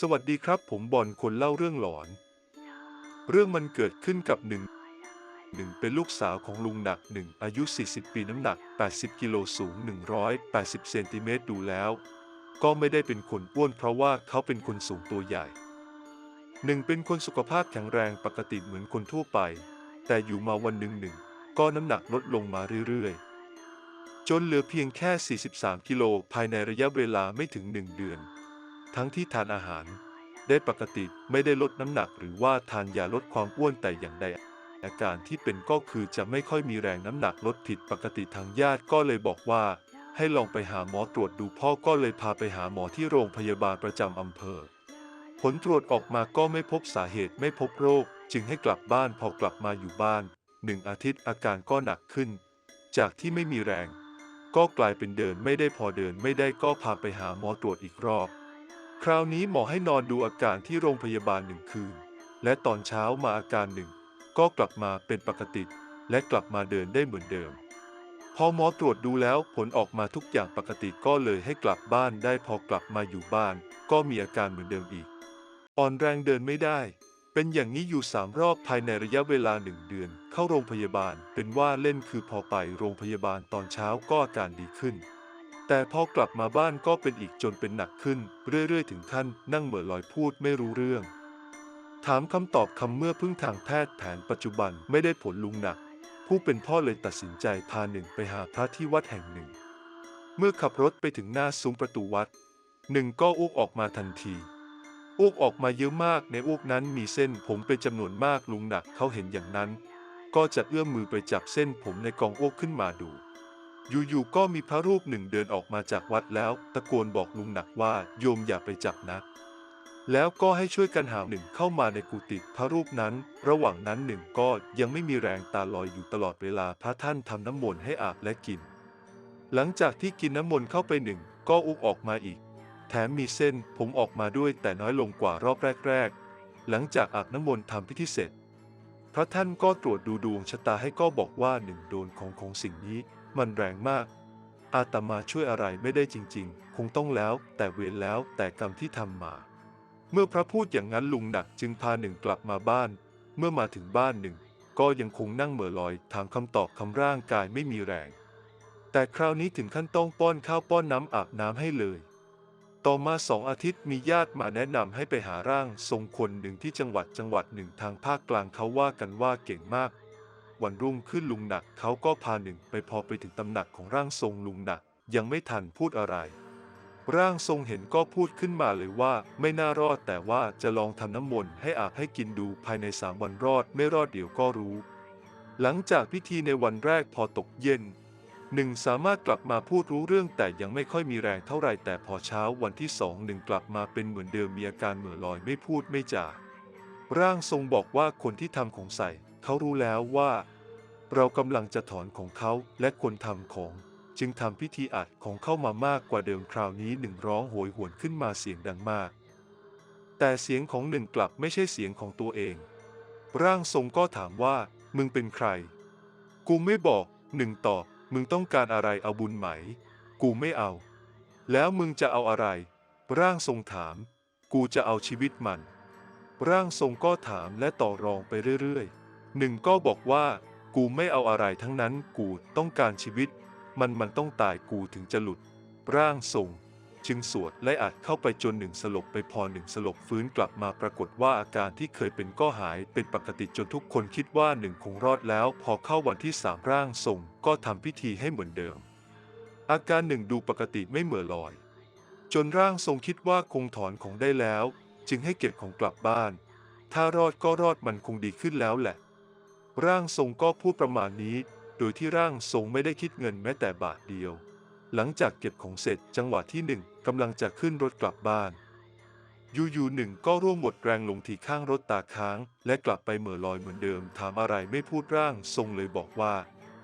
สวัสดีครับ ผมบอลคนเล่าเรื่องหลอน เรื่องมันเกิดขึ้นกับหนึ่งหนึ่งเป็นลูกสาวของลุงหนักหนึ่งอายุ 40 ปีน้ำหนัก 80 กิโลสูง 180 เซนติเมตรดูแล้ว ก็ไม่ได้เป็นคนอ้วนเพราะว่าเขาเป็นคนสูงตัวใหญ่หนึ่งเป็นคนสุขภาพแข็งแรงปกติเหมือนคนทั่วไป แต่อยู่มาวันหนึ่งหนึ่งก็น้ำหนักลดลงมาเรื่อยๆ จนเหลือเพียงแค่ 43 กิโลภายในระยะเวลาไม่ถึง 1 เดือน ทั้งที่ทานอาหาร ได้ปกติไม่ได้ลดน้ำหนักหรือว่าทานยาลดความอ้วนแต่อย่างใดอาการที่เป็นก็คือจะไม่ค่อยมีแรงน้ำหนักลดผิดปกติทางญาติก็เลยบอกว่า ให้ลองไปหาหมอตรวจดูพ่อก็เลยพาไปหาหมอที่โรงพยาบาลประจำอำเภอ ผลตรวจออกมาก็ไม่พบสาเหตุไม่พบโรค จึงให้กลับบ้านพอกลับมาอยู่บ้านหนึ่งอาทิตย์อาการก็หนักขึ้น จากที่ไม่มีแรง ก็กลายเป็นเดินไม่ได้พอเดินไม่ได้ก็พาไปหาหมอตรวจอีกรอบ คราวนี้หมอให้นอนดูอาการที่โรงพยาบาลหนึ่งคืน และตอนเช้ามาอาการหนึ่ง ก็กลับมาเป็นปกติ และกลับมาเดินได้เหมือนเดิม พอหมอตรวจดูแล้วผลออกมาทุกอย่างปกติก็เลยให้กลับบ้านได้พอกลับมาอยู่บ้าน ก็มีอาการเหมือนเดิมอีก อ่อนแรงเดินไม่ได้ เป็นอย่างนี้อยู่สามรอบภายในระยะเวลาหนึ่งเดือน เข้าโรงพยาบาล เป็นว่าเล่นคือพอไปโรงพยาบาลตอนเช้าก็อาการดีขึ้น แต่พอกลับมาบ้านก็เป็นอีกจนเป็นหนักขึ้น เรื่อยๆ ถึงขั้นนั่งเหม่อลอยพูดไม่รู้เรื่อง ถามคำตอบคำเมื่อพึ่งทางแพทย์แผนปัจจุบันไม่ได้ผลลุงหนัก ผู้เป็นพ่อเลยตัดสินใจพาหนึ่งไปหาพระที่วัดแห่งหนึ่ง เมื่อขับรถไปถึงหน้าซุ้มประตูวัด หนึ่งก็อ้วกออกมาทันทีอ้วกออกมาเยอะมากในอ้วกนั้นมีเส้นผมเป็นจำนวนมากลุงหนักเขาเห็นอย่างนั้น ก็จะเอื้อมมือไปจับเส้นผมในกองอ้วกขึ้นมาดู อยู่ๆก็มีพระรูปหนึ่งเดินออกมาจากวัดแล้ว ตะโกนบอกลุงหนักว่าโยมอย่าไปจับนะ แล้วก็ให้ช่วยกันหาหนึ่งเข้ามาในกุฏิพระรูปนั้น ระหว่างนั้นหนึ่งก็ยังไม่มีแรงตาลอยอยู่ตลอดเวลาพระท่านทำน้ำมนต์ให้อาบและกิน หลังจากที่กินน้ำมนต์เข้าไปหนึ่งก็อุกออกมาอีก แถมมีเส้นผมออกมาด้วยแต่น้อยลงกว่ารอบแรกๆ หลังจากอาบน้ำมนต์ทำพิธีเสร็จ พระท่านก็ตรวจดูดวงชะตาให้ก็บอกว่าหนึ่งโดนของของสิ่งนี้ มันแรงมาก อาตมาช่วยอะไรไม่ได้จริง ๆ คงต้องแล้ว แต่เวรแล้วแต่กรรมที่ทำมา เมื่อพระพูดอย่างนั้นลุงหนักจึงพาหนึ่งกลับมาบ้าน เมื่อมาถึงบ้านหนึ่ง ก็ยังคงนั่งเหม่อลอยถามคำตอบคำร่างกายไม่มีแรง แต่คราวนี้ถึงขั้นต้องป้อนข้าวป้อนน้ำอาบน้ำให้เลยต่อมาสองอาทิตย์มีญาติมาแนะนำให้ไปหาร่างทรงคนหนึ่งที่จังหวัดจังหวัดหนึ่งทางภาคกลางเขาว่ากันว่าเก่งมาก วันรุ่งขึ้นลุงหนักเขาก็พาหนึ่งไปพอไปถึงตำหนักของร่างทรงลุงหนักยังไม่ทันพูดอะไร ร่างทรงเห็นก็พูดขึ้นมาเลยว่าไม่น่ารอดแต่ว่าจะลองทำน้ำมนต์ให้อาบให้กินดูภายในสามวันรอดไม่รอดเดี๋ยวก็รู้ หลังจากพิธีในวันแรกพอตกเย็นหนึ่งสามารถกลับมาพูดรู้เรื่องแต่ยังไม่ค่อยมีแรงเท่าไรแต่พอเช้าวันที่สองหนึ่งกลับมาเป็นเหมือนเดิมมีอาการเหม่อลอยไม่พูดไม่จาร่างทรงบอกว่าคนที่ทำของใส่ เขารู้แล้วว่า เรากำลังจะถอนของเขาและคนทำของ จึงทำพิธีอัดของเข้ามามากกว่าเดิมคราวนี้หนึ่งร้องโหยหวนขึ้นมาเสียงดังมาก แต่เสียงของหนึ่งกลับไม่ใช่เสียงของตัวเอง ร่างทรงก็ถามว่า มึงเป็นใคร กูไม่บอกหนึ่งตอบมึงต้องการอะไรเอาบุญไหม กูไม่เอา แล้วมึงจะเอาอะไร ร่างทรงถาม กูจะเอาชีวิตมัน ร่างทรงก็ถามและต่อรองไปเรื่อยๆ หนึ่งก็บอกว่า กูไม่เอาอะไรทั้งนั้นกูต้องการชีวิต มันมันต้องตายกูถึงจะหลุด ร่างทรงจึงสวดและอัดเข้าไปจนหนึ่งสลบไปพอหนึ่งสลบฟื้นกลับมาปรากฏว่าอาการที่เคยเป็นก็หายเป็นปกติจนทุกคนคิดว่าหนึ่งคงรอดแล้ว พอเข้าวันที่สามร่างทรงก็ทำพิธีให้เหมือนเดิม อาการหนึ่งดูปกติไม่เหม่อลอย จนร่างทรงคิดว่าคงถอนของได้แล้ว จึงให้เก็บของกลับบ้าน ถ้ารอดก็รอดมันคงดีขึ้นแล้วแหละ ร่างทรงก็พูดประมาณนี้ โดยที่ร่างทรงไม่ได้คิดเงินแม้แต่บาทเดียว หลังจากเก็บของเสร็จจังหวะที่หนึ่งกำลังจะขึ้นรถกลับบ้านอยู่ๆหนึ่งก็ร่วงหมดแรงลงที่ข้างรถตาค้าง และกลับไปเหม่อลอยเหมือนเดิมถามอะไรไม่พูดร่างทรงเลยบอกว่า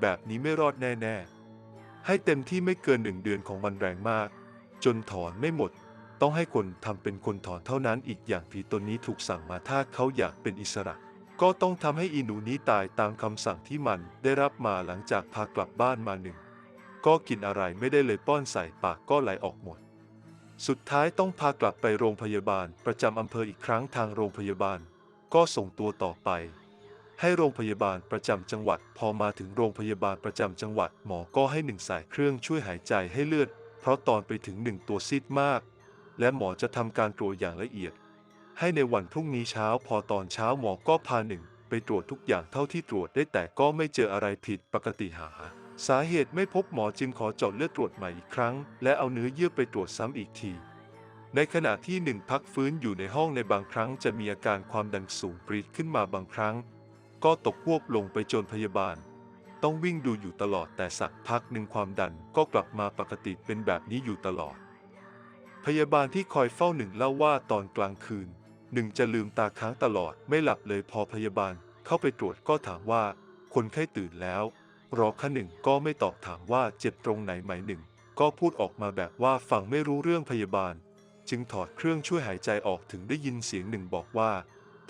แบบนี้ไม่รอดแน่ ๆ ให้เต็มที่ไม่เกินหนึ่งเดือนของมันแรงมาก จนถอนไม่หมด ต้องให้คนทำเป็นคนถอนเท่านั้นอีกอย่างผีตนนี้ถูกสั่งมาถ้าเขาอยากเป็นอิสระ ก็ต้องทำให้อีหนูนี้ตายตามคำสั่งที่มันได้รับมาหลังจากพากลับบ้านมาหนึ่ง ก็กินอะไรไม่ได้เลยป้อนใส่ปากก็ไหลออกหมด สุดท้ายต้องพากลับไปโรงพยาบาลประจำอำเภออีกครั้งทางโรงพยาบาล ก็ส่งตัวต่อไป ให้โรงพยาบาลประจำจังหวัด พอมาถึงโรงพยาบาลประจำจังหวัดหมอก็ให้หนึ่งสายเครื่องช่วยหายใจให้เลือด เพราะตอนไปถึงหนึ่งตัวซีดมาก และหมอจะทำการตรวจอย่างละเอียด ให้ในวันพรุ่งนี้เช้าพอตอนเช้าหมอก็พาหนึ่ง ไปตรวจทุกอย่างเท่าที่ตรวจได้แต่ก็ไม่เจออะไรผิดปกติหา สาเหตุไม่พบหมอจึงขอเจาะเลือดตรวจใหม่อีกครั้ง และเอาเนื้อเยื่อไปตรวจซ้ำอีกที ในขณะที่หนึ่งพักฟื้นอยู่ในห้องในบางครั้งจะมีอาการความดันสูงปรีดขึ้นมาบางครั้ง ก็ตกควบลงไปจนพยาบาล ต้องวิ่งดูอยู่ตลอดแต่สักพักหนึ่งความดันก็กลับมาปกติเป็นแบบนี้อยู่ตลอดพยาบาลที่คอยเฝ้าหนึ่งเล่าว่าตอนกลางคืน หนึ่งจะลืมตาค้างตลอดไม่หลับเลยพอพยาบาลเข้าไปตรวจก็ถามว่า คนไข้ตื่นแล้ว รอค่หนึ่งก็ไม่ตอบถามว่าเจ็บตรงไหนไหมหนึ่ง ก็พูดออกมาแบบว่าฟังไม่รู้เรื่องพยาบาล จึงถอดเครื่องช่วยหายใจออกถึงได้ยินเสียงหนึ่งบอกว่า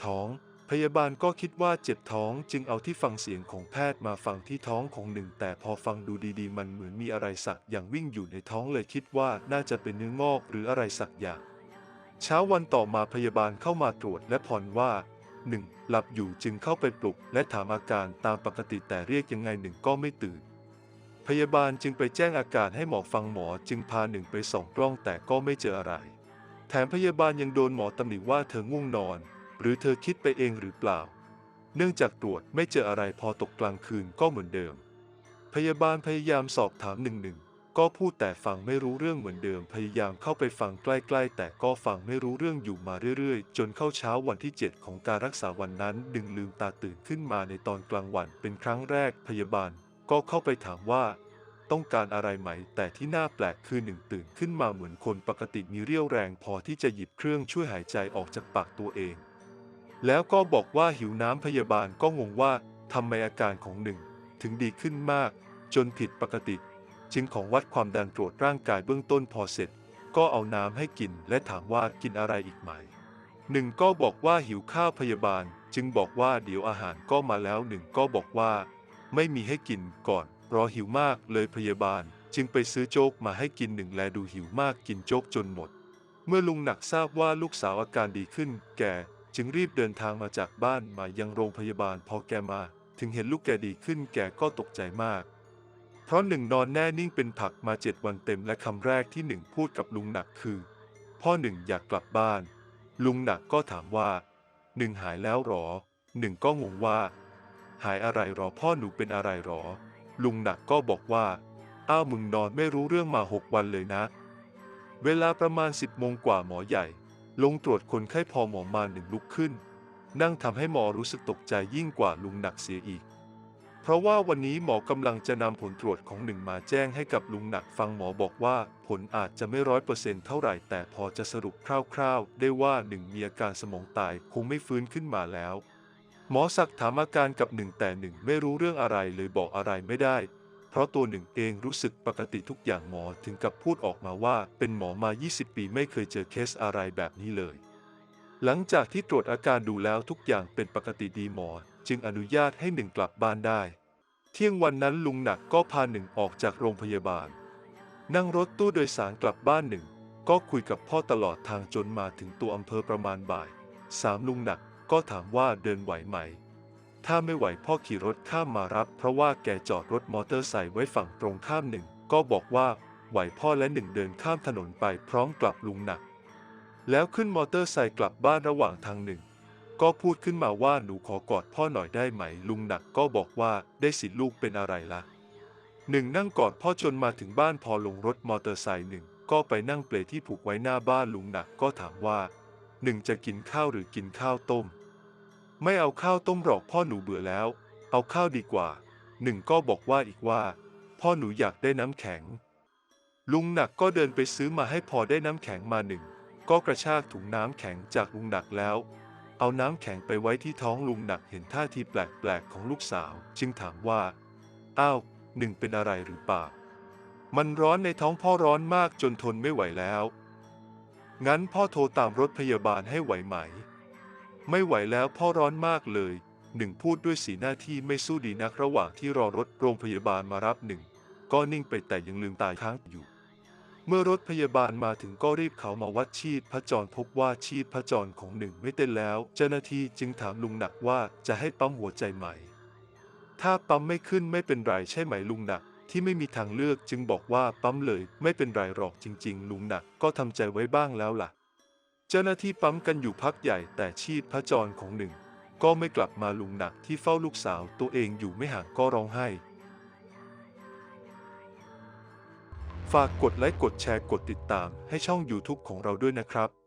ท้อง พยาบาลก็คิดว่าเจ็บท้องจึงเอาที่ฟังเสียงของแพทย์มาฟังที่ท้องของหนึ่ง แต่พอฟังดูดีๆ มันเหมือนมีอะไรสักอย่างวิ่งอยู่ในท้องเลยคิดว่าน่าจะเป็นเนื้องอกหรืออะไรสักอย่าง เช้าวันต่อมาพยาบาลเข้ามาตรวจและผ่อนว่าหนึ่งหลับอยู่จึงเข้าไปปลุกและถามอาการตามปกติแต่เรียกยังไงหนึ่งก็ไม่ตื่น พยาบาลจึงไปแจ้งอาการให้หมอฟังหมอจึงพาหนึ่งไปส่องกล้องแต่ก็ไม่เจออะไร แถมพยาบาลยังโดนหมอตำหนิว่าเธอง่วงนอน หรือเธอคิดไปเองหรือเปล่า เนื่องจากตรวจไม่เจออะไรพอตกกลางคืนก็เหมือนเดิม พยาบาลพยายามสอบถามหนึ่งหนึ่ง ก็พูดแต่ฟังไม่รู้เรื่องเหมือนเดิมพยายามเข้าไปฟังใกล้ๆ แต่ก็ฟังไม่รู้เรื่องอยู่มาเรื่อยๆ จนเข้าเช้าวันที่ 7 ของการรักษาวันนั้น ดึงลืมตาตื่นขึ้นมาในตอนกลางวันเป็นครั้งแรกพยาบาล ก็เข้าไปถามว่า ต้องการอะไรไหม แต่ที่น่าแปลกคือหนึ่งตื่นขึ้นมาเหมือนคนปกติมีเรี่ยวแรงพอที่จะหยิบเครื่องช่วยหายใจออกจากปากตัวเอง แล้วก็บอกว่าหิวน้ำพยาบาลก็งงว่าทำไมอาการของหนึ่งถึงดีขึ้นมาก จนผิดปกติ จึงของวัดความดันตรวจร่างกายเบื้องต้นพอเสร็จ ก็เอาน้ำให้กินและถามว่ากินอะไรอีกไหมหนึ่งก็บอกว่าหิวข้าวพยาบาล จึงบอกว่าเดี๋ยวอาหารก็มาแล้วหนึ่งก็บอกว่า ไม่มีให้กินก่อนรอหิวมากเลยพยาบาล จึงไปซื้อโจ๊กมาให้กินหนึ่งแลดูหิวมากกินโจ๊กจนหมด เมื่อลุงหนักทราบว่าลูกสาวอาการดีขึ้น แกจึงรีบเดินทางมาจากบ้านมายังโรงพยาบาลพอแกมา ถึงเห็นลูกแกดีขึ้นแกก็ตกใจมาก เพราะหนึ่งนอนแน่นิ่งเป็นผักมาเจ็ดวันเต็มและคำแรกที่หนึ่งพูดกับลุงหนักคือ พ่อหนึ่งอยากกลับบ้าน ลุงหนักก็ถามว่าหนึ่งหายแล้วหรอ หนึ่งก็งงว่า หายอะไรหรอพ่อหนูเป็นอะไรหรอ ลุงหนักก็บอกว่า อ้าวมึงนอนไม่รู้เรื่องมาหกวันเลยนะ เวลาประมาณสิบโมงกว่าหมอใหญ่ ลงตรวจคนไข้พอหมอมาหนึ่งลุกขึ้น นั่งทำให้หมอรู้สึกตกใจยิ่งกว่าลุงหนักเสียอีก เพราะว่าวันนี้หมอกำลังจะนำผลตรวจของหนึ่งมาแจ้งให้กับลุงหนักฟังหมอบอกว่า ผลอาจจะไม่ร้อยเปอร์เซ็นต์เท่าไหร่แต่พอจะสรุปคร่าวๆ ได้ว่าหนึ่งมีอาการสมองตายคงไม่ฟื้นขึ้นมาแล้ว หมอสักถามอาการกับหนึ่งแต่หนึ่งไม่รู้เรื่องอะไรเลยบอกอะไรไม่ได้ เพราะตัวหนึ่งเองรู้สึกปกติทุกอย่างหมอถึงกับพูดออกมาว่า เป็นหมอมา 20 ปีไม่เคยเจอเคสอะไรแบบนี้เลย หลังจากที่ตรวจอาการดูแล้วทุกอย่างเป็นปกติดีหมอ จึงอนุญาตให้หนึ่งกลับบ้านได้ เที่ยงวันนั้นลุงหนักก็พาหนึ่งออกจากโรงพยาบาล นั่งรถตู้โดยสารกลับบ้านหนึ่ง ก็คุยกับพ่อตลอดทางจนมาถึงตัวอำเภอประมาณบ่ายสามลุงหนักก็ถามว่าเดินไหวไหม ถ้าไม่ไหวพ่อขี่รถข้ามมารับ เพราะว่าแกจอดรถมอเตอร์ไซค์ไว้ฝั่งตรงข้ามหนึ่ง ก็บอกว่าไหวพ่อและหนึ่งเดินข้ามถนนไปพร้อมกลับลุงหนัก แล้วขึ้นมอเตอร์ไซค์กลับบ้านระหว่างทางหนึ่ง ก็พูดขึ้นมาว่าหนูขอกอดพ่อหน่อยได้ไหม ลุงหนักก็บอกว่าได้สิลูกเป็นอะไรละหนึ่งนั่งกอดพ่อจนมาถึงบ้านพอลงรถมอเตอร์ไซค์หนึ่งก็ไปนั่งเปลที่ผูกไว้หน้าบ้านลุงหนักก็ถามว่าหนึ่งจะกินข้าวหรือกินข้าวต้ม ไม่เอาข้าวต้มหรอกพ่อหนูเบื่อแล้ว เอาข้าวดีกว่าหนึ่งก็บอกว่าอีกว่า พ่อหนูอยากได้น้ำแข็ง ลุงหนักก็เดินไปซื้อมาให้พอได้น้ำแข็งมาหนึ่งก็กระชากถุงน้ำแข็งจากลุงหนักแล้ว เอาน้ำแข็งไปไว้ที่ท้องลุงหนักเห็นท่าทีแปลกๆของลูกสาว จึงถามว่า อ้าว หนึ่งเป็นอะไรหรือเปล่า มันร้อนในท้องพ่อร้อนมากจนทนไม่ไหวแล้ว งั้นพ่อโทรตามรถพยาบาลให้ไหวไหม ไม่ไหวแล้วพ่อร้อนมากเลย หนึ่งพูดด้วยสีหน้าที่ไม่สู้ดีนักระหว่างที่รอรถโรงพยาบาลมารับหนึ่ง ก็นิ่งไปแต่ยังลืมตาค้างอยู่ เมื่อรถพยาบาลมาถึงก็รีบเขามาวัดชีพจรพบว่าชีพจรของหนึ่งไม่เต้นแล้ว เจ้าหน้าที่จึงถามลุงหนักว่าจะให้ปั๊มหัวใจไหม ถ้าปั๊มไม่ขึ้นไม่เป็นไรใช่ไหมลุงหนักที่ไม่มีทางเลือกจึงบอกว่าปั๊มเลยไม่เป็นไรหรอกจริง ๆ ลุงหนักก็ทำใจไว้บ้างแล้วล่ะ เจ้าหน้าที่ปั๊มกันอยู่พักใหญ่แต่ชีพจรของหนึ่งก็ไม่กลับมาลุงหนักที่เฝ้าลูกสาวตัวเองอยู่ไม่ห่างก็ร้องไห้ ฝากกดไลค์กดแชร์กดติดตามให้ช่อง YouTube ของเราด้วยนะครับ